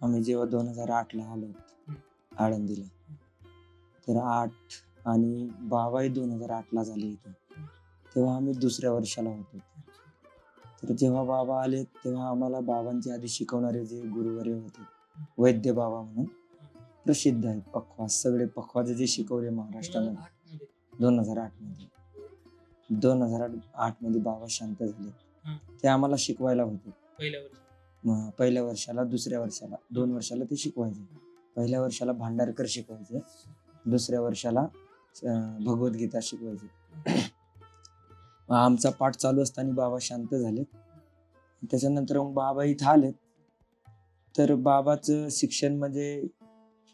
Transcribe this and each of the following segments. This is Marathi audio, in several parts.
आम्ही जेव्हा दोन हजार आठला आलो आळंदीला तर आठ आणि बाबाही दोन हजार आठला झाले इथं. तेव्हा आम्ही दुसऱ्या वर्षाला होतो तर जेव्हा बाबा आले तेव्हा आम्हाला बाबांचे आधी शिकवणारे जे गुरुवर्य होते वैद्य बाबा म्हणून प्रसिद्ध आहेत पखवाज सगळे पखवाज जे शिकवले महाराष्ट्रामध्ये. दोन हजार आठमध्ये दोन हजार आठमध्ये बाबा शांत झाले. ते आम्हाला शिकवायला होते. पहिल्या वर्षाला दुसऱ्या वर्षाला दोन वर्षाला ते शिकवायचे. पहिल्या वर्षाला भांडारकर शिकवायचे. दुसऱ्या वर्षाला भगवद्गीता शिकवायचे. आमचा पाठ चालू असताना बाबा शांत झाले त्याच्यानंतर मग बाबा इथं आलेत. तर बाबाचं शिक्षण म्हणजे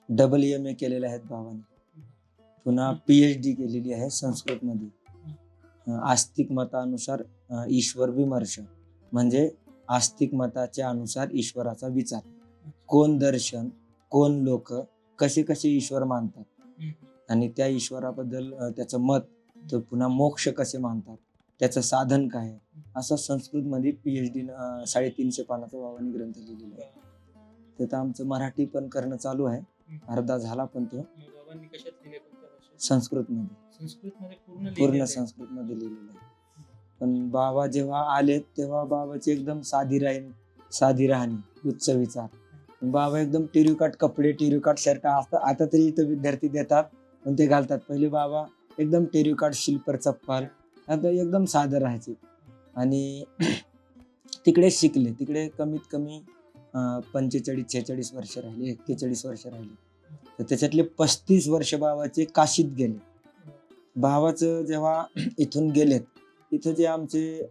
डबल एम ए केलेले आहेत बाबांनी. पुन्हा पी एच डी केलेली आहे संस्कृतमध्ये. आस्तिक मतानुसार ईश्वर विमर्श. म्हणजे आस्तिक मताच्या अनुसार ईश्वराचा विचार. कोण दर्शन कोण लोक कसे कसे ईश्वर मानतात. आणि त्या ईश्वराबद्दल त्याचं मत तर पुन्हा मोक्ष कसे मानतात? त्याचं साधन काय आहे? असा संस्कृतमध्ये पीएच डी साडेतीनशे पानाचा बाबांनी ग्रंथ लिहिलेला आहे. त्यात आमचं मराठी पण करणं चालू आहे. अर्धा झाला पण तो. संस्कृतमध्ये. पूर्ण. संस्कृतमध्ये लिहिलेलं आहे. पण बाबा जेव्हा आले तेव्हा बाबाची एकदम साधी राहीन साधी राहणी उच्च विचार. बाबा एकदम टिरिकाट कपडे टिरिकाट शर्ट आता आता तरी इथं विद्यार्थी देतात पण ते घालतात. पहिले बाबा एकदम टेरुकाट शिल्पर चप्पल आता एकदम साधं राहायचे. आणि तिकडे शिकले. तिकडे कमीत कमी पंचेचाळीस छेचाळीस वर्ष राहिले एक्केचाळीस वर्ष राहिले. तर त्याच्यातले पस्तीस वर्ष बाबाचे काशीत गेले. भावाचं जेव्हा इथून गेलेत इथं जे आमचे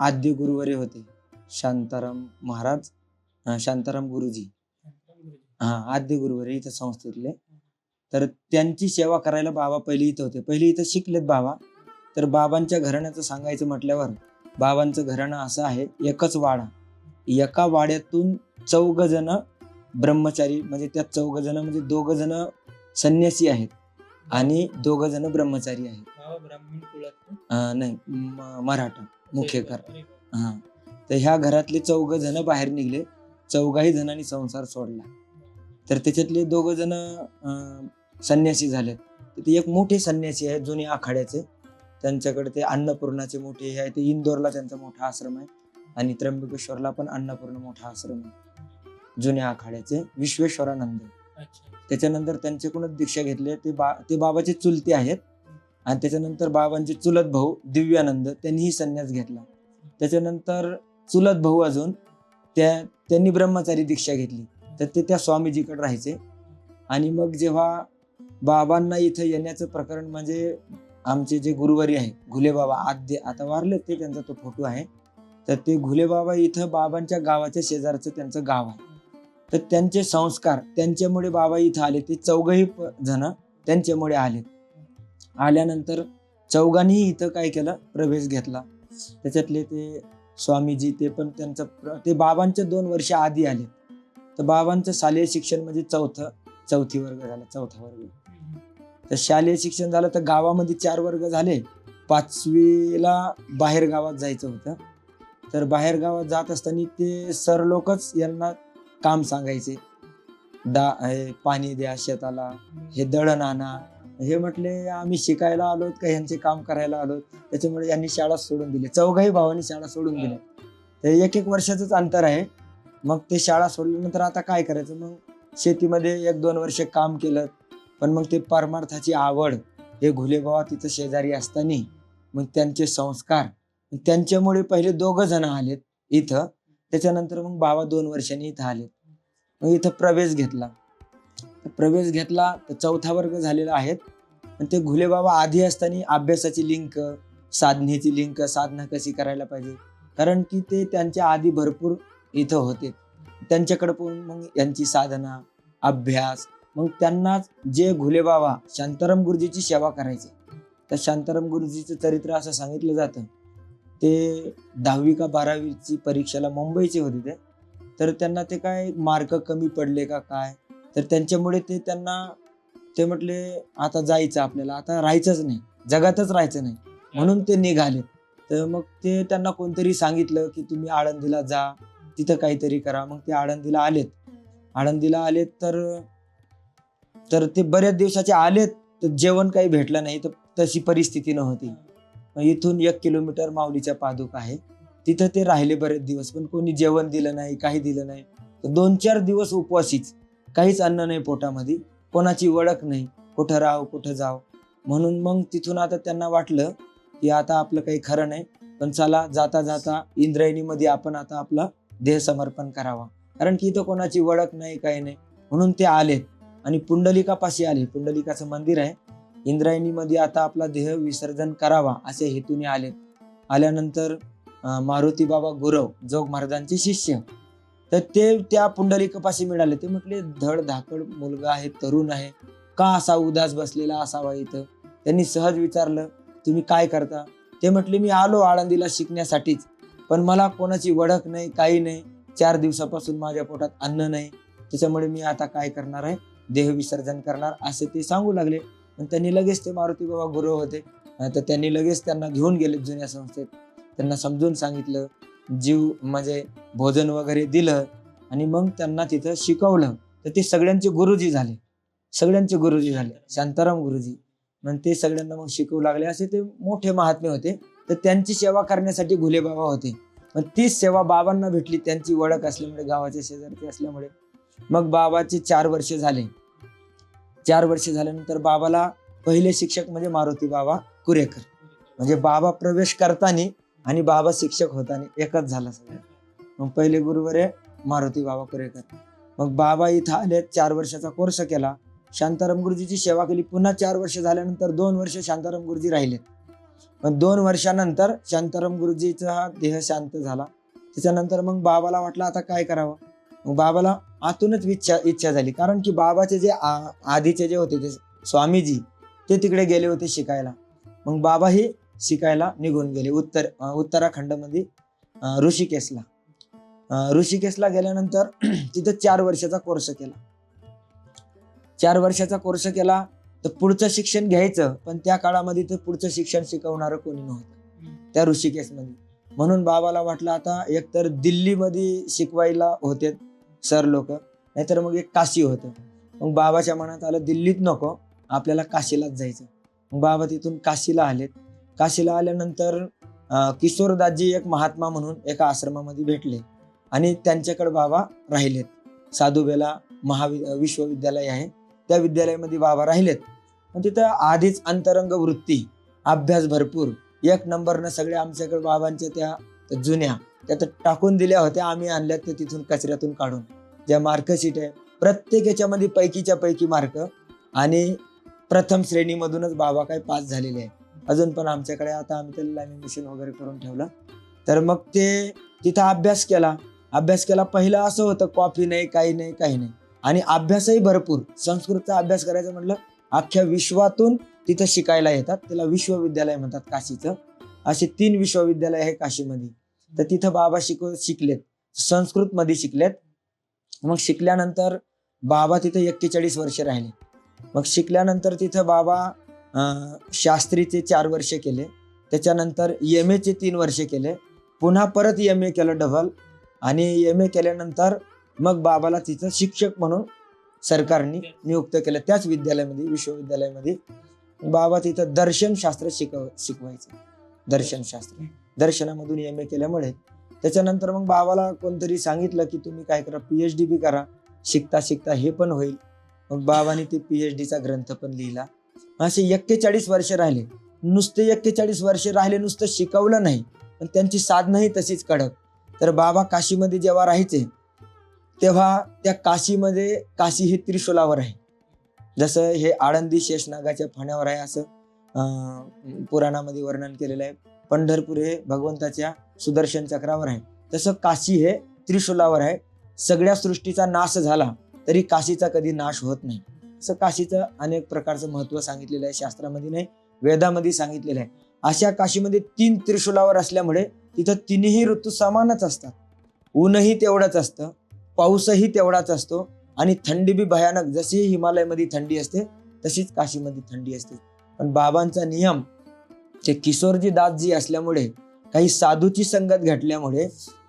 आद्य गुरुवरे होते शांताराम महाराज शांताराम गुरुजी. हा आद्य गुरुवरे इथं संस्थेतले. तर त्यांची सेवा करायला बाबा पहिले इथं होते. पहिले इथं शिकलेत बाबा. तर बाबांच्या घराण्याचं सांगायचं म्हटल्यावर बाबांचं घराणं असं आहे एकच वाडा. एका वाड्यातून चौघ जण ब्रह्मचारी म्हणजे त्या चौघ जण म्हणजे दोघ जण संन्यासी आहेत आणि दोघ जण ब्रह्मचारी आहेत. ब्राह्मण कुळात नाही मराठा मुख्यकर अरे बाप. हा. तर ह्या घरातले चौघ जण बाहेर निघले. चौघाही जणांनी संसार सोडला. तर त्याच्यातले दोघ जण संन्यासी झालेत. तर ते एक मोठे संन्यासी आहेत जुने आखाड्याचे. त्यांच्याकडे ते अन्नपूर्णाचे मोठे हे आहे. ते इंदोरला त्यांचा मोठा आश्रम आहे. आणि त्र्यंबकेश्वरला पण अन्नपूर्ण मोठा आश्रम आहे. जुन्या आखाड्याचे विश्वेश्वरानंद. त्याच्यानंतर त्यांच्याकडूनच दीक्षा घेतली ते बा ते बाबाचे चुलते आहेत. आणि त्याच्यानंतर बाबांचे चुलत भाऊ दिव्यानंद त्यांनीही संन्यास घेतला. त्याच्यानंतर चुलत भाऊ अजून त्या त्यांनी ब्रह्मचारी दीक्षा घेतली. तर ते त्या स्वामीजीकडे राहायचे. आणि मग जेव्हा बाबांना इथं येण्याचं प्रकरण म्हणजे आमचे जे गुरुवारी आहे घुलेबाबा आद्य आता वारले ते त्यांचा तो फोटो आहे. तर ते घुलेबाबा इथं बाबांच्या गावाच्या शेजारचं त्यांचं गाव आहे. तर त्यांचे संस्कार त्यांच्यामुळे बाबा इथं आले. ते चौघही प- जण त्यांच्यामुळे आले आल्यानंतर चौघांनीही इथं काय केलं? प्रवेश घेतला. त्याच्यातले ते स्वामीजी ते पण त्यांचं प्र- ते बाबांच्या दोन वर्ष आधी आले तर बाबांचं शालेय शिक्षण म्हणजे चौथं चौथी वर्ग झाला चौथा वर्ग. तर शालेय शिक्षण झालं तर गावामध्ये चार वर्ग झाले. पाचवीला बाहेर गावात जायचं होतं. तर बाहेर गावात जात असताना ते सर लोकच यांना काम सांगायचे. दा हे पाणी द्या शेताला. हे दळण आणा. हे म्हटले आम्ही शिकायला आलो का ह्यांचे काम करायला आलो त्याच्यामुळे यांनी शाळा सोडून दिली. चौघाही भावांनी शाळा सोडून दिल्या ते एक एक वर्षाचंच अंतर आहे. मग ते शाळा सोडल्यानंतर आता काय करायचं? मग शेतीमध्ये एक दोन वर्ष काम केलं पण मग ते परमार्थाची आवड हे घुलेबावा तिथं शेजारी असताना मग त्यांचे संस्कार त्यांच्यामुळे पहिले दोघं जण आलेत इथं. त्याच्यानंतर मग बाबा दोन वर्षांनी इथं आलेत. मग इथं प्रवेश घेतला. प्रवेश घेतला तर चौथा वर्ग झालेला आहेत आणि ते घुले बाबा आधी असताना अभ्यासाची लिंक साधनेची लिंक साधना कशी करायला पाहिजे? कारण की ते त्यांच्या आधी भरपूर इथं होते. त्यांच्याकडे पण मग यांची साधना अभ्यास मग त्यांना जे घुले बाबा शांताराम गुरुजीची सेवा करायचे. तर शांताराम गुरुजीचं चरित्र असं सांगितलं जातं. ते दहावी का बारावीची परीक्षेला मुंबईचे होते ते. तर त्यांना ते काय मार्क कमी पडले का काय? तर त्यांच्यामुळे ते त्यांना ते म्हटले आता जायचं आपल्याला आता राहायचंच नाही जगातच राहायचं नाही. म्हणून ते निघाले. तर मग ते त्यांना कोणतरी सांगितलं की तुम्ही आळंदीला जा तिथं काहीतरी करा. मग ते आळंदीला आलेत. आळंदीला आलेत तर तर ते बऱ्याच दिवसाचे आलेत तर जेवण काही भेटलं नाही तर तशी परिस्थिती नव्हती. इथून एक किलोमीटर माऊलीच्या पादुका आहे. तिथं ते राहिले बरेच दिवस पण कोणी जेवण दिलं नाही काही दिलं नाही. तर दोन चार दिवस उपवासीच काहीच अन्न नाही पोटामध्ये. कोणाची ओळख नाही कुठं राहावं कुठं जावं म्हणून मग तिथून आता त्यांना वाटलं की आता आपलं काही खरं नाही पण चला जाता जाता इंद्रायणीमध्ये आपण आता आपला देह समर्पण करावा. कारण की इथं कोणाची ओळख नाही काही नाही. म्हणून ते आलेत. आणि पुंडलिकापाशी आले. पुंडलिकाचं मंदिर आहे. इंद्रायणीमध्ये आता आपला देह विसर्जन करावा असे हेतूने आलेत. आल्यानंतर मारुती बाबा गुरव जोग महाराजांचे शिष्य तर ते त्या पुंडलिकपाशी मिळाले. ते म्हटले धड धाकड मुलगा आहे तरुण आहे. का असा उदास बसलेला असावा इथं? त्यांनी सहज विचारलं तुम्ही काय करता? ते म्हटले मी आलो आळंदीला शिकण्यासाठीच. पण मला कोणाची वडक नाही काही नाही. चार दिवसापासून माझ्या पोटात अन्न नाही. त्याच्यामुळे मी आता काय करणार आहे? देह विसर्जन करणार? असे ते सांगू लागले. पण त्यांनी लगेच ते मारुती बाबा गुरु होते. तर त्यांनी लगेच त्यांना घेऊन गेले जुन्या संस्थेत. त्यांना समजून सांगितलं जीव म्हणजे भोजन वगैरे दिलं आणि मग त्यांना तिथं शिकवलं. तर ते सगळ्यांचे गुरुजी झाले. सगळ्यांचे गुरुजी झाले. शांताराम गुरुजी. मग ते सगळ्यांना मग शिकवू लागले. असे ते मोठे महात्मे होते. तर त्यांची सेवा करण्यासाठी घुले बाबा होते. मग तीच सेवा बाबांना भेटली. त्यांची ओळख असल्यामुळे गावाच्या शेजारती असल्यामुळे. मग बाबाचे चार वर्ष झाले. चार वर्ष झाल्यानंतर बाबाला पहिले शिक्षक म्हणजे मारुती बाबा कुरेकर. म्हणजे बाबा प्रवेश करताना आणि बाबा शिक्षक होता आणि एकच झाला सगळं. मग पहिले गुरुवर मारुती बाबा कुरेकर. मग बाबा इथं आले चार वर्षाचा कोर्स केला. शांताराम गुरुजीची सेवा केली. पुन्हा चार वर्ष झाल्यानंतर दोन वर्ष शांताराम गुरुजी राहिले. मग दोन वर्षानंतर शांताराम गुरुजीचा हा देह शांत झाला. त्याच्यानंतर मग बाबाला वाटलं आता काय करावं? मग बाबाला आतूनच इच्छा इच्छा झाली. कारण की बाबाचे जे आ- आधीचे जे होते ते स्वामीजी ते तिकडे गेले होते शिकायला. मग बाबाही शिकायला निघून गेले. उत्तर उत्तराखंडमध्ये ऋषिकेशला. ऋषिकेशला गेल्यानंतर तिथं चार वर्षाचा कोर्स केला. चार वर्षाचा कोर्स केला तर पुढचं शिक्षण घ्यायचं पण त्या काळामध्ये तर पुढचं शिक्षण शिकवणारं कोणी नव्हतं. त्या ऋषिकेशमध्ये. म्हणून बाबाला वाटलं आता एकतर दिल्लीमध्ये शिकवायला होते सर लोक नाहीतर मग एक काशी होतं. मग बाबाच्या मनात आलं दिल्लीत नको आपल्याला काशीलाच जायचं. मग बाबा तिथून काशीला आलेत. काशीला आल्यानंतर अं, किशोरदासजी एक महात्मा म्हणून एका आश्रमामध्ये भेटले आणि त्यांच्याकडे बाबा राहिलेत. साधुबेला महावि विश्वविद्यालय आहे. त्या विद्यालयामध्ये बाबा राहिलेत. पण तिथं आधीच अंतरंग वृत्ती अभ्यास भरपूर एक नंबरनं सगळे आमच्याकडे बाबांच्या त्या त्या जुन्या त्या तर टाकून दिल्या होत्या आम्ही आणल्यात ते तिथून कचऱ्यातून काढून. ज्या मार्कशीट आहे प्रत्येक याच्यामध्ये पैकीच्या पैकी मार्क आणि प्रथम श्रेणीमधूनच बाबा काय पास झालेले आहे अजून पण आमच्याकडे आता आम्ही त्याला लॅमिनेशन वगैरे करून ठेवलं. तर मग ते तिथं अभ्यास केला. अभ्यास केला. पहिलं असं होतं कॉफी नाही काही नाही काही नाही. आणि अभ्यासही भरपूर. संस्कृतचा अभ्यास करायचा म्हटलं अख्ख्या विश्वातून तिथं शिकायला येतात. त्याला विश्वविद्यालय म्हणतात काशीचं. असे तीन विश्वविद्यालय आहे काशीमध्ये. तर तिथं बाबा शिकव शिकलेत. संस्कृतमध्ये शिकलेत. मग शिकल्यानंतर बाबा तिथं एक्केचाळीस वर्ष राहिले. मग शिकल्यानंतर तिथं बाबा शास्त्रीचे चार वर्ष केले. त्याच्यानंतर एम एचे तीन वर्ष केले. पुन्हा परत एम ए केलं डबल आणि एम ए केल्यानंतर मग बाबाला तिथं शिक्षक म्हणून सरकारने नियुक्त केलं. त्याच विद्यालयामध्ये विश्वविद्यालयामध्ये बाबा तिथं दर्शनशास्त्र शिकव शिकवायचं. दर्शनशास्त्र दर्शनामधून एम ए केल्यामुळे. त्याच्यानंतर मग बाबाला कोणतरी सांगितलं की तुम्ही काय करा पी एच डी बी करा. शिकता शिकता हे पण होईल. मग बाबाने ते पी एच डीचा ग्रंथ पण लिहिला. असे एक्केचाळीस वर्ष राहिले. नुसते एक्केचाळीस वर्ष राहिले नुसतं शिकवलं नाही पण त्यांची साधनंही तशीच कडक. तर बाबा काशीमध्ये जेव्हा राहायचे तेव्हा त्या काशीमध्ये काशी ही त्रिशूलावर आहे. जसं हे आळंदी शेषनागाच्या फाण्यावर आहे असं पुराणामध्ये वर्णन केलेलं आहे. पंढरपूर हे भगवंताच्या सुदर्शन चक्रावर आहे. तसं काशी हे त्रिशूलावर आहे. सगळ्या सृष्टीचा नाश झाला तरी काशीचा कधी नाश होत नाही. असं काशीचं अनेक प्रकारचं महत्त्व सांगितलेलं आहे शास्त्रामध्ये नाही वेदामध्ये सांगितलेलं आहे. अशा काशीमध्ये तीन त्रिशूलावर असल्यामुळे तिथं तिन्ही ऋतू समानच असतात. ऊनही तेवढंच असतं पाऊसही तेवढाच असतो आणि थंडी बी भयानक जशी हिमालयामध्ये थंडी असते तशीच काशीमध्ये थंडी असते. पण बाबांचा नियम ते किशोरजी दासजी असल्यामुळे काही साधूची संगत घडल्यामुळे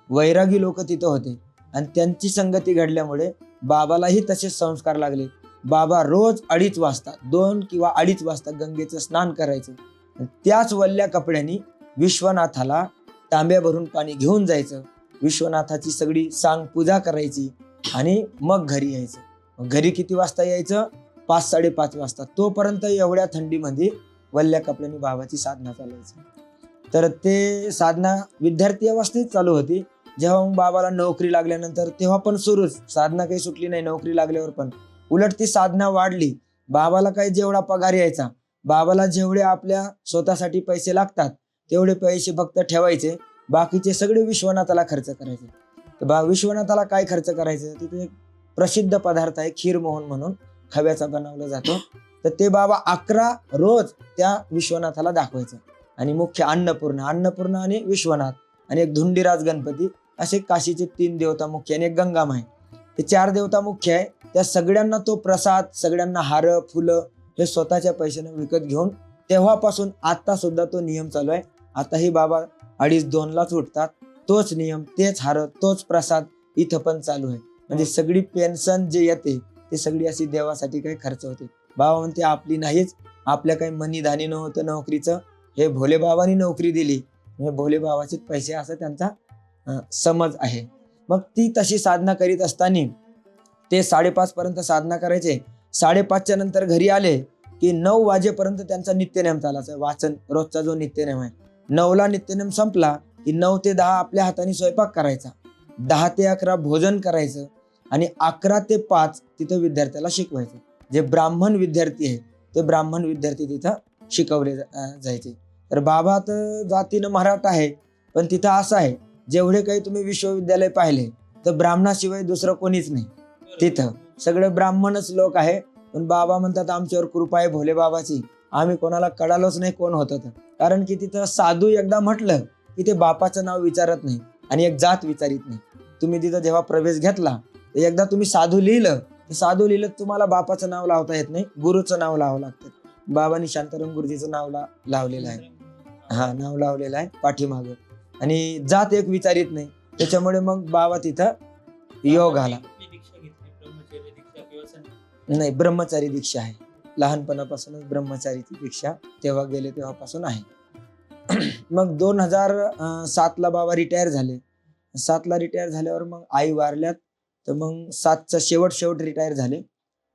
वैरागी लोक तिथं होते. आणि त्यांची संगती घडल्यामुळे बाबालाही तसेच संस्कार लागले. बाबा रोज अडीच वाजता दोन किंवा अडीच वाजता गंगेचं स्नान करायचं. त्याच वल्ल्या कपड्यांनी विश्वनाथाला तांब्या भरून पाणी घेऊन जायचं. विश्वनाथाची सगळी सांग पूजा करायची आणि मग घरी यायचं. घरी किती वाजता यायचं? पाच साडेपाच वाजता. तोपर्यंत एवढ्या थंडीमध्ये वल्ल्या कपड्यांनी बाबाची साधना चालायची तर ते साधना विद्यार्थी अवस्थेत चालू होती. जेव्हा मग बाबाला नोकरी लागल्यानंतर तेव्हा पण सुरूच. साधना काही सुटली नाही नोकरी लागल्यावर पण. उलट ती साधना वाढली. बाबाला काही जेवढा पगार यायचा बाबाला जेवढे आपल्या स्वतःसाठी पैसे लागतात तेवढे पैसे फक्त ठेवायचे. बाकीचे सगळे विश्वनाथाला खर्च करायचे. तर बा विश्वनाथाला काय खर्च करायचं? तिथे एक प्रसिद्ध पदार्थ आहे खीर मोहन म्हणून खव्याचा बनवला जातो. तर ते बाबा अकरा रोज त्या विश्वनाथाला दाखवायचं. आणि मुख्य अन्नपूर्ण अन्नपूर्ण आणि विश्वनाथ आणि एक धुंडीराज गणपती असे काशीचे तीन देवता मुख्य आणि एक गंगामाई. ते चार देवता मुख्य आहे. त्या सगळ्यांना तो प्रसाद सगळ्यांना हार फुलं हे स्वतःच्या पैशाने विकत घेऊन तेव्हापासून आता सुद्धा तो नियम चालू आहे. आताही बाबा अडीच दोनलाच उठतात. तोच नियम तेच हार तोच प्रसाद इथं पण चालू आहे. म्हणजे सगळी पेन्शन जे येते ते सगळी अशी देवासाठी काही खर्च होते. बाबा म्हणते आपली नाहीच. आपल्या काही मनी धानी नव्हतं नोकरीचं. हे भोले बाबांनी नोकरी दिली. हे भोले बाबाचे पैसे असं त्यांचा समज आहे. मग ती तशी साधना करीत असताना ते साडेपाच पर्यंत साधना करायचे. साडेपाचच्या नंतर घरी आले की नऊ वाजेपर्यंत त्यांचा नित्यनेम चालायचा. वाचन रोजचा जो नित्यनेम आहे. नऊला नित्यनेम संपला की नऊ ते दहा आपल्या हाताने स्वयंपाक करायचा. दहा ते अकरा भोजन करायचं आणि अकरा ते पाच तिथं विद्यार्थ्याला शिकवायचं. जे ब्राह्मण विद्यार्थी आहे ते ब्राह्मण विद्यार्थी तिथं शिकवले जायचे. तर बाबा तर जातीनं मराठा आहे पण तिथं असं आहे जेवढे काही तुम्ही विश्वविद्यालय पाहिले तर ब्राह्मणाशिवाय दुसरं कोणीच नाही. तिथं. सगळे ब्राह्मणच लोक आहे. पण बाबा म्हणतात आमच्यावर कृपा आहे भोले बाबाची. आम्ही कोणाला कळालोच नाही कोण होतं तर. कारण की तिथं साधू एकदा म्हटलं की ते बापाचं नाव विचारत नाही आणि एक जात विचारित नाही. तुम्ही तिथं जेव्हा प्रवेश घेतला तर एकदा तुम्ही साधू लिहिलं तर साधू लिहिलं तुम्हाला बापाचं नाव लावता येत नाही गुरुचं नाव लावावं लागतं. बाबांनी शांताराम गुरुजीचं नाव ला लावलेलं आहे. हा नाव लावलेलं आहे पाठीमागं. आणि जात एक विचारित नाही. त्याच्यामुळे मग बाबा तिथं योग आला. नाही ब्रह्मचारी दीक्षा आहे. लहानपणापासूनच ब्रह्मचारीची दीक्षा तेव्हा गेले तेव्हापासून आहे. मग दोन हजार सातला बाबा रिटायर झाले. सातला रिटायर झाल्यावर मग आई वारल्यात. तर मग सातचा शेवट शेवट रिटायर झाले.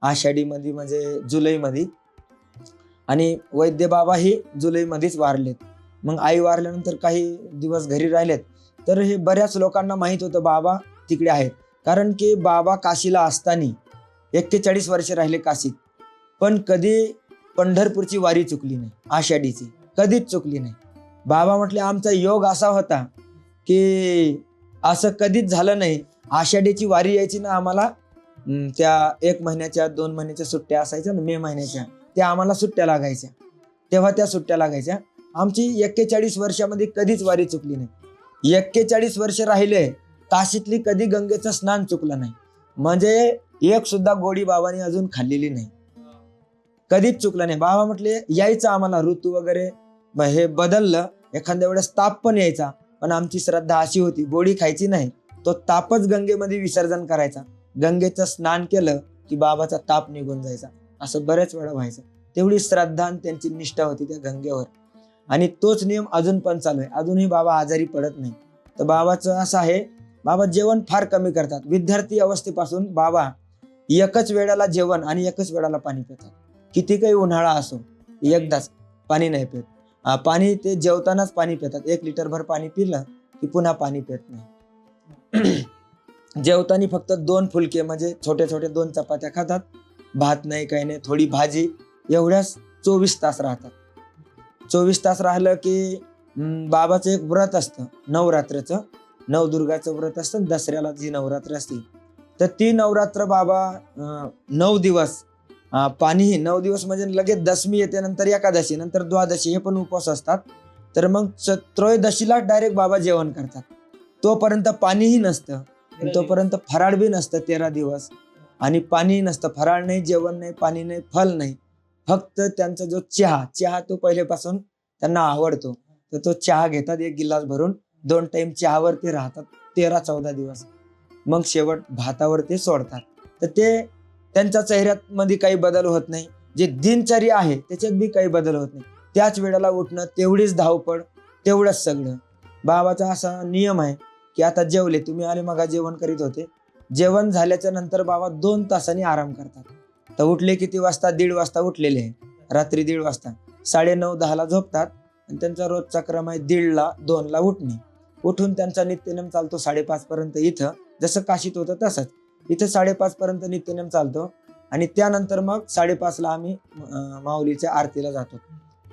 आषाढीमध्ये म्हणजे जुलैमध्ये. आणि वैद्य बाबा हे जुलैमध्येच वारलेत. मग आई वारल्यानंतर काही दिवस घरी राहिलेत. तर हे बऱ्याच लोकांना माहीत होतं बाबा तिकडे आहेत. कारण की बाबा काशीला असताना एक्केचाळीस वर्ष राहिले काशीत. पण कधी पंढरपूरची वारी चुकली नाही आषाढीची. कधीच चुकली नाही. बाबा म्हटले आमचा योग असा होता की असं कधीच झालं नाही. आषाढीची वारी यायची ना आम्हाला त्या एक महिन्याच्या दोन महिन्याच्या सुट्ट्या असायच्या ना मे महिन्याच्या. त्या आम्हाला सुट्ट्या लागायच्या. तेव्हा त्या सुट्ट्या लागायच्या. आमची एक्केचाळीस वर्षामध्ये कधीच वारी चुकली नाही. एक्केचाळीस वर्ष राहिले काशीतली कधी गंगेचं स्नान चुकलं नाही. म्हणजे एक सुद्धा गोडी बाबांनी अजून खाल्लेली नाही. कधीच चुकलं नाही. बाबा म्हटले यायचं आम्हाला ऋतू वगैरे. हे बदललं. एखाद्या वेळेस ताप पण यायचा. पण आमची श्रद्धा अशी होती गोडी खायची नाही. तो तापच गंगेमध्ये विसर्जन करायचा. गंगेचं स्नान केलं की बाबाचा ताप निघून जायचा. असं बऱ्याच वेळा व्हायचं. तेवढी श्रद्धा आणि त्यांची निष्ठा होती त्या गंगेवर. आणि तोच नियम अजून पण चालू आहे. अजूनही बाबा आजारी पडत नाही. तर बाबाचं असं आहे बाबा जेवण फार कमी करतात. विद्यार्थी अवस्थेपासून बाबा एकच वेळाला जेवण आणि एकच वेळाला पाणी पितात. किती काही उन्हाळा असो एकदाच पाणी नाही पित. पाणी ते जेवतानाच पाणी पितात. एक लिटर भर पाणी पिलं की पुन्हा पाणी पित नाही. जेवताना फक्त दोन फुलके म्हणजे छोटे छोटे दोन चपात्या खातात. भात नाही काही नाही थोडी भाजी एवढ्याच चोवीस तास राहतात. चोवीस तास राहिलं की बाबाचं एक व्रत असतं. नवरात्रीचं. नवदुर्गाचं व्रत असतं दसऱ्याला जी नवरात्र असते तर ती नवरात्र बाबा नऊ दिवस अं, पाणीही नऊ दिवस म्हणजे लगेच दशमी येते नंतर एकादशी नंतर द्वादशी हे पण उपवास असतात. तर मग च- त्रयोदशीला डायरेक्ट बाबा जेवण करतात. तोपर्यंत पाणीही नसतं. तोपर्यंत फराळ बी नसतं तेरा दिवस. आणि पाणी नसतं. फराळ नाही जेवण नाही पाणी नाही फल नाही. फक्त त्यांचा जो चहा चहा तो पहिल्यापासून त्यांना आवडतो. तर तो चहा घेतात एक गिलास भरून. दोन टाइम चहावर ते राहतात. तेरा चौदा दिवस. मग शेवट भातावर ते सोडतात. तर ते त्यांच्या चेहऱ्यामध्ये काही बदल होत नाही. जे दिनचर्या आहे त्याच्यात बी काही बदल होत नाही. त्याच वेळेला उठणं तेवढीच धावपळ तेवढंच सगळं. बाबाचा असा नियम आहे की आता जेवले तुम्ही आले मगा जेवण करीत होते. जेवण झाल्याच्यानंतर बाबा दोन तासांनी आराम करतात. तर उठले किती वाजता? दीड वाजता उठलेले आहे. रात्री दीड वाजता. साडे नऊ दहाला झोपतात. आणि त्यांचा रोजचा क्रम आहे दीडला दोनला उठणे. उठून त्यांचा नित्यनेम चालतो साडेपाच पर्यंत इथं. जसं काशीत होतं तसंच. इथं साडेपाच पर्यंत नित्यनेम चालतो. आणि त्यानंतर मग साडेपाचला आम्ही माऊलीच्या आरतीला जातो.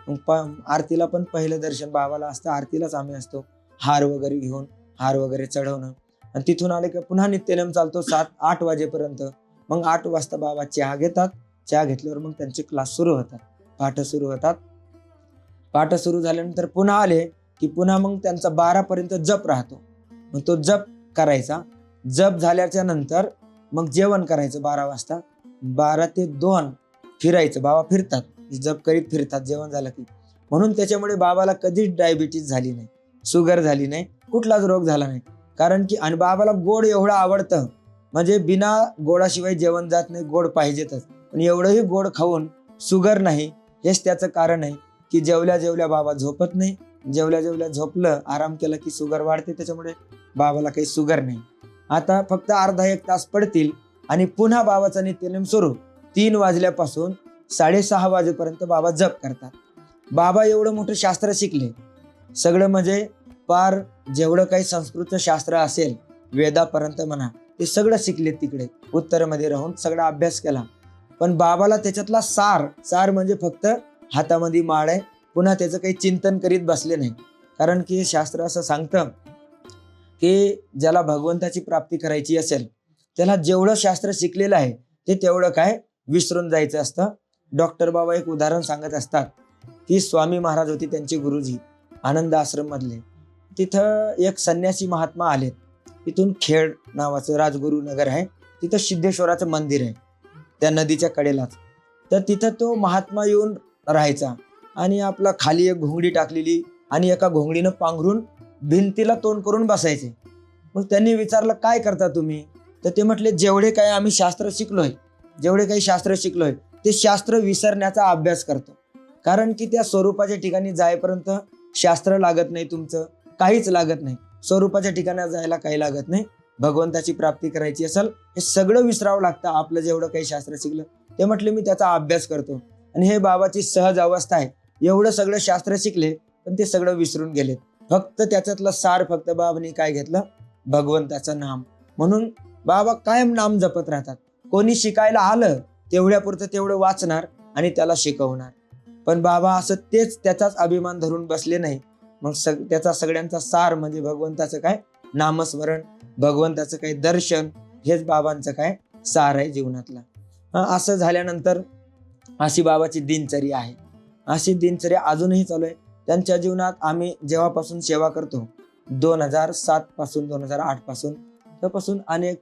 मग आरतीला पण पहिलं दर्शन बाबाला असतं. आरतीलाच आम्ही असतो. हार वगैरे घेऊन हार वगैरे चढवणं. आणि तिथून आले की पुन्हा नित्यनेम चालतो सात आठ वाजेपर्यंत. मग आठ वाजता बाबा चहा घेतात. चहा घेतल्यावर मग त्यांचे क्लास सुरू होतात. पाठ सुरू होतात. पाठ सुरू झाल्यानंतर पुन्हा आले. की पुन्हा मग त्यांचा बारापर्यंत जप राहतो. मग तो जप करायचा. जप झाल्याच्यानंतर मग जेवण करायचं बारा वाजता. बारा ते दोन फिरायचं. बाबा फिरतात. जप करीत फिरतात. जेवण झालं की. म्हणून त्याच्यामुळे बाबाला कधीच डायबिटीज झाली नाही. शुगर झाली नाही. कुठलाच रोग झाला नाही. कारण की आणि बाबाला गोड एवढं आवडतं. म्हणजे बिना गोडाशिवाय जेवण जात नाही. गोड पाहिजेतच. पण एवढंही गोड खाऊन शुगर नाही. हेच त्याचं कारण आहे की जेवल्या जेवल्या बाबा झोपत नाही. जेवल्या जेवल्या झोपलं आराम केला की शुगर वाढते त्याच्यामुळे बाबाला काही शुगर नाही. आता फक्त अर्धा एक तास पडतील आणि पुन्हा बाबाचा नित्यनेम सुरू. तीन वाजल्यापासून साडेसहा वाजेपर्यंत बाबा जप करतात. बाबा एवढं मोठं शास्त्र शिकले. सगळं म्हणजे पार जेवढं काही संस्कृत शास्त्र असेल वेदापर्यंत म्हणा ते सगळं शिकले तिकडे. उत्तरमध्ये राहून सगळा अभ्यास केला. पण बाबाला त्याच्यातला सार सार म्हणजे फक्त हातामध्ये माळ आहे पुन्हा त्याचं काही चिंतन करीत बसले नाही. कारण की शास्त्र असं सांगतं की ज्याला भगवंताची प्राप्ती करायची असेल त्याला जेवढं शास्त्र शिकलेलं आहे ते तेवढं काय विसरून जायचं असतं. डॉक्टर बाबा एक उदाहरण सांगत असतात की स्वामी महाराज होते त्यांचे गुरुजी आनंद आश्रम मधले तिथं एक संन्यासी महात्मा आले तिथून खेड नावाचं राजगुरुनगर आहे. तिथं सिद्धेश्वराचं मंदिर आहे. त्या नदीच्या कडेलाच. तर तिथं तो महात्मा येऊन राहायचा. आणि आपला खाली एक घोंगडी टाकलेली आणि एका घोंगडीनं पांघरून भिंतीला तोंड करून बसायचे. मग त्यांनी विचारलं काय करता तुम्ही? तर ते म्हटले जेवढे काय आम्ही शास्त्र शिकलोय जेवढे काही शास्त्र शिकलोय ते शास्त्र विसरण्याचा अभ्यास करतो. कारण की त्या स्वरूपाच्या ठिकाणी जायपर्यंत शास्त्र लागत नाही तुमचं काहीच लागत नाही. स्वरूपाच्या ठिकाणी जायला काही लागत नाही. भगवंताची प्राप्ती करायची असेल हे सगळं विसरावं लागतं आपलं जेवढं काही शास्त्र शिकलं. ते म्हटले मी त्याचा अभ्यास करतो. आणि हे बाबाची सहज अवस्था आहे. एवढं सगळं शास्त्र शिकले पण ते सगळं विसरून गेलेत. फक्त त्याच्यातलं सार फक्त बाबांनी काय घेतलं? भगवंताचं नाम. म्हणून बाबा कायम नाम जपत राहतात. कोणी शिकायला आलं तेवढ्यापुरतं तेवढं वाचणार आणि त्याला शिकवणार. पण बाबा असं तेच त्याचाच अभिमान धरून बसले नाही. मग सग त्याचा सगळ्यांचा सार म्हणजे भगवंताचं काय? नामस्मरण भगवंताचं काय दर्शन हेच बाबांचं काय? सार आहे जीवनातला. असं झाल्यानंतर अशी बाबाची दिनचर्या आहे. अशी दिनचर्या अजूनही चालू आहे. त्यांच्या जीवनात आम्ही जेव्हापासून सेवा करतो दोन हजार सात पासून दोन हजार आठपासून त्यापासून अनेक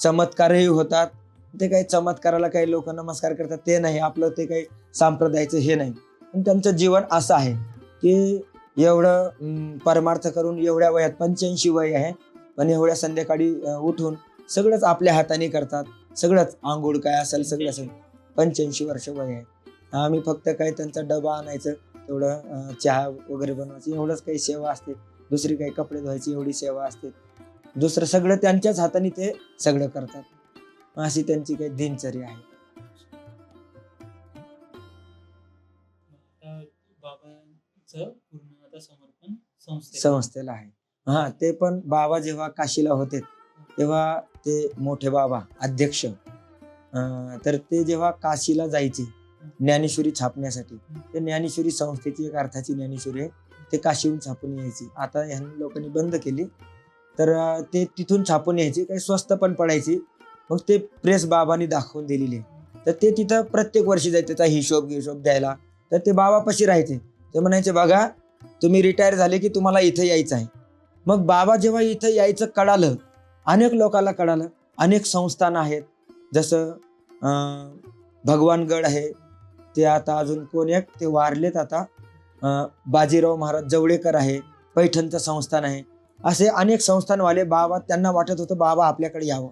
चमत्कारही होतात. ते काही चमत्काराला काही लोक नमस्कार करतात ते नाही. आपलं ते काही सांप्रदायाचं हे नाही. पण त्यांचं जीवन असं आहे की एवढं परमार्थ करून एवढ्या वयात पंच्याऐंशी वय आहे. पण एवढ्या संध्याकाळी उठून सगळंच आपल्या हाताने करतात. सगळंच आंघोळ काय असेल सगळं असेल पंच्याऐंशी वर्ष वय आहे. आम्ही फक्त काही त्यांचा डबा आणायचं तेवढं चहा वगैरे बनवायची एवढंच काही सेवा असते. दुसरी काही कपडे धुवायची एवढी सेवा असते. दुसरं सगळं त्यांच्याच हाताने ते सगळं करतात. अशी त्यांची काही दिनचर्या आहे. संस्थेला. आहे. हा ते पण बाबा जेव्हा काशीला होते तेव्हा ते मोठे बाबा अध्यक्ष. तर ते जेव्हा काशीला जायचे ज्ञानेश्वरी छापण्यासाठी. ते ज्ञानेश्वरी संस्थेची एक अर्थाची ज्ञानेश्वरी आहे. ते काशीहून छापून यायची. आता ह्या लोकांनी बंद केली. तर ते तिथून छापून यायचे. काही स्वस्त पण पडायची. मग ते प्रेस बाबांनी दाखवून दिलेली. आहे तर ते तिथं प्रत्येक वर्षी जायचे. त्याचा हिशोब हिशोब द्यायला. तर ते बाबापाशी राहायचे. ते म्हणायचे बघा तुम्ही रिटायर झाले की तुम्हाला इथं यायचं आहे. मग बाबा जेव्हा इथं यायचं कळालं अनेक लोकांना कळालं. अनेक संस्थान आहेत. जसं भगवानगड आहे. ते आता अजून कोण एक ते वारलेत आता. बाजीराव महाराज जवळेकर आहे पैठणचं संस्थान आहे. असे अनेक संस्थानवाले बाबा त्यांना वाटत होतं बाबा आपल्याकडे यावं.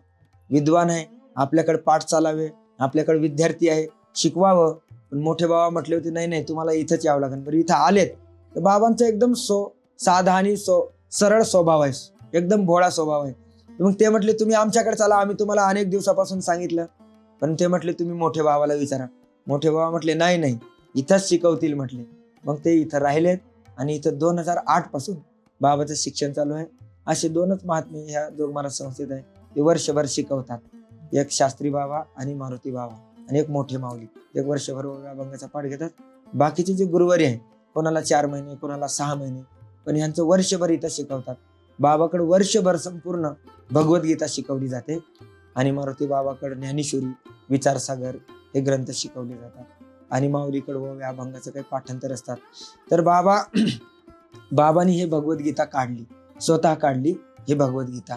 विद्वान आहे आपल्याकडे पाठ चालावे आपल्याकडे विद्यार्थी आहे शिकवावं. पण मोठे बाबा म्हटले होते नाही नाही तुम्हाला इथंच यावं लागेल. बरं इथं आलेत. तर बाबांचा एकदम सो साधा आणि सो सरळ स्वभाव आहे. एकदम भोळा स्वभाव आहे. मग ते म्हटले तुम्ही आमच्याकडे चला आम्ही तुम्हाला अनेक दिवसापासून सांगितलं. पण ते म्हटले तुम्ही मोठे बाबाला विचारा. मोठे बाबा म्हटले नाही नाही इथंच शिकवतील म्हटले. मग ते इथं राहिलेत आणि इथं दोन हजार आठपासून बाबाचं शिक्षण चालू आहे. असे दोनच महात्मे ह्या जोगमारा संस्थेत आहे. ते वर्षभर शिकवतात. एक शास्त्री बाबा आणि मारुती बाबा आणि एक मोठे माऊली. एक वर्षभर अभंगाचा पाठ घेतात. बाकीचे जे गुरुवारी आहे कोणाला चार महिने कोणाला सहा महिने पण यांचं वर्षभर इथं शिकवतात. बाबाकडे वर्षभर संपूर्ण भगवद्गीता शिकवली जाते. आणि मारुती बाबाकडे ज्ञानेश्वरी विचारसागर हे ग्रंथ शिकवले जातात. आणि माऊलीकडं व अभंगाचं काही पाठांतर असतात. तर बाबा बाबांनी हे भगवद्गीता काढली. स्वतः काढली ही भगवद्गीता.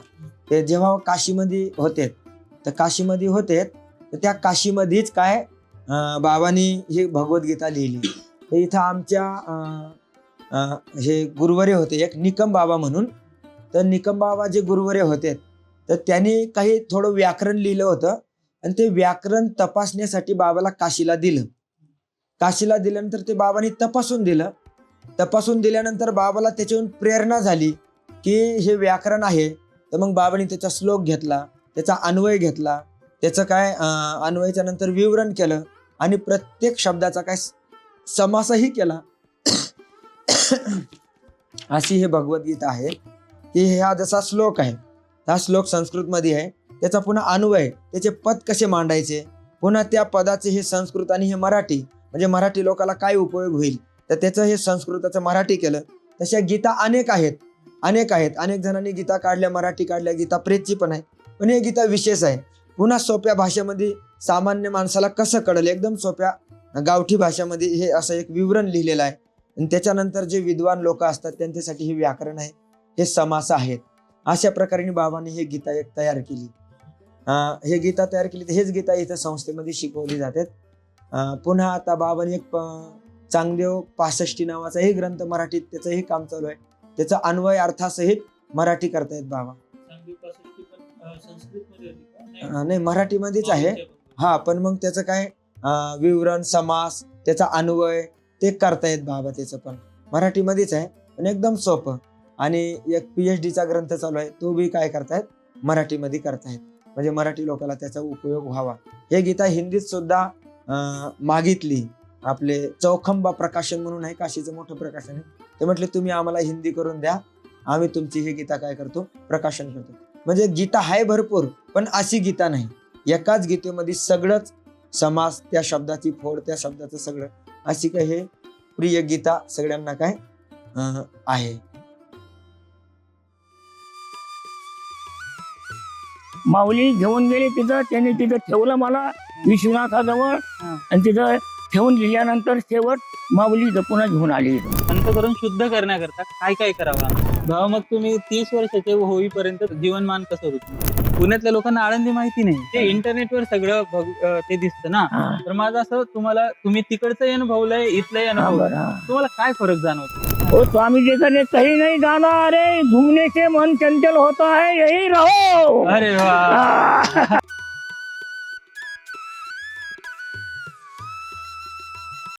ते जेव्हा काशीमध्ये होते तर काशीमध्ये होते तर त्या काशीमध्येच काय बाबांनी ही भगवद्गीता लिहिली. तर इथं आमच्या हे गुरुवरे होते एक निकम बाबा म्हणून. तर निकम बाबा जे गुरुवरे होते तर त्यांनी काही थोडं व्याकरण लिहिलं होतं. आणि ते व्याकरण तपासण्यासाठी बाबाला काशीला दिलं. काशीला दिल्यानंतर ते बाबांनी तपासून दिलं. तपासून दिल्यानंतर बाबाला त्याच्यावरून प्रेरणा झाली की हे व्याकरण आहे. तर मग बाबांनी त्याचा श्लोक घेतला त्याचा अन्वय घेतला. त्याचं काय अन्वयच्या अन्वयाच्या नंतर विवरण केलं आणि प्रत्येक शब्दाचा काय समासही केला. अशी हे भगवद्गीता आहे की हा जसा श्लोक आहे हा श्लोक संस्कृतमध्ये आहे. त्याचा पुन्हा अन्वय त्याचे पद कसे मांडायचे? पुन्हा त्या पदाचे हे संस्कृत आणि हे मराठी म्हणजे मराठी लोकाला काय उपयोग होईल? तर त्याचं हे संस्कृताचं मराठी केलं. तशा गीता अनेक आहेत. अनेक आहेत. अनेक जणांनी गीता काढल्या मराठी काढल्या गीता प्रेतची पण आहे. पण हे गीता विशेष आहे. पुन्हा सोप्या भाषेमध्ये सामान्य माणसाला कसं कळलं? एकदम सोप्या गावठी भाषेमध्ये हे असं एक विवरण लिहिलेलं आहे. आणि त्याच्यानंतर जे विद्वान लोक असतात त्यांच्यासाठी हे व्याकरण आहे. हे समास आहेत. अशा प्रकारे बाबांनी हे गीता एक तयार केली. हे गीता तयार केली. तर हेच गीता इथं संस्थेमध्ये शिकवली जातात पुन्हा आता बाबांनी एक चांगदेव पासष्टी नावाचा हे ग्रंथ मराठीत त्याचंही काम चालू आहे. त्याचा अन्वय अर्थासहित मराठी करतायत बाबा? नाही. मराठीमध्येच आहे. हा पण मग त्याचं काय? विवरण समास त्याचा अन्वय ते करतायत बाबा त्याचं पण. मराठीमध्येच आहे पण एकदम सोपं. आणि एक पी एच डीचा ग्रंथ चालू आहे तो बी काय करतायत? मराठीमध्ये करतायत. म्हणजे मराठी लोकांना त्याचा उपयोग व्हावा. हे गीता हिंदीत सुद्धा मागितली. आपले चौखंबा प्रकाशन म्हणून आहे काशीचं मोठं प्रकाशन आहे. ते म्हटले तुम्ही आम्हाला हिंदी करून द्या. आम्ही तुमची ही गीता काय करतो? प्रकाशन करतो. म्हणजे गीता आहे भरपूर पण अशी गीता नाही. एकाच गीतेमध्ये सगळंच समास त्या शब्दाची फोड त्या शब्दाचं सगळं. अशी काय हे प्रिय गीता सगळ्यांना काय आहे. माऊली घेऊन गेले तिथं त्याने तिथं ठेवलं मला विश्वनाथाजवळ. आणि तिथं ठेवून दिल्यानंतर शेवट माऊली इथं पुन्हा घेऊन आली. अंतकरण शुद्ध करण्याकरता काय काय करावं भावा मग तुम्ही तीस वर्षाचे होईपर्यंत जीवनमान कसं होतं पुण्यातल्या लोकांना आळंदी माहिती नाही. ते इंटरनेटवर सगळं ते दिसतं ना. तर माझं असं तुम्हाला तुम्ही तिकडचंही अनुभवलंय इथलंही हा. तुम्हाला काय फरक जाणवतो? ओ स्वामी जी का कहीं नहीं जाना अरे घूमने से मन चंचल होता है यही रहो अरे वा हा.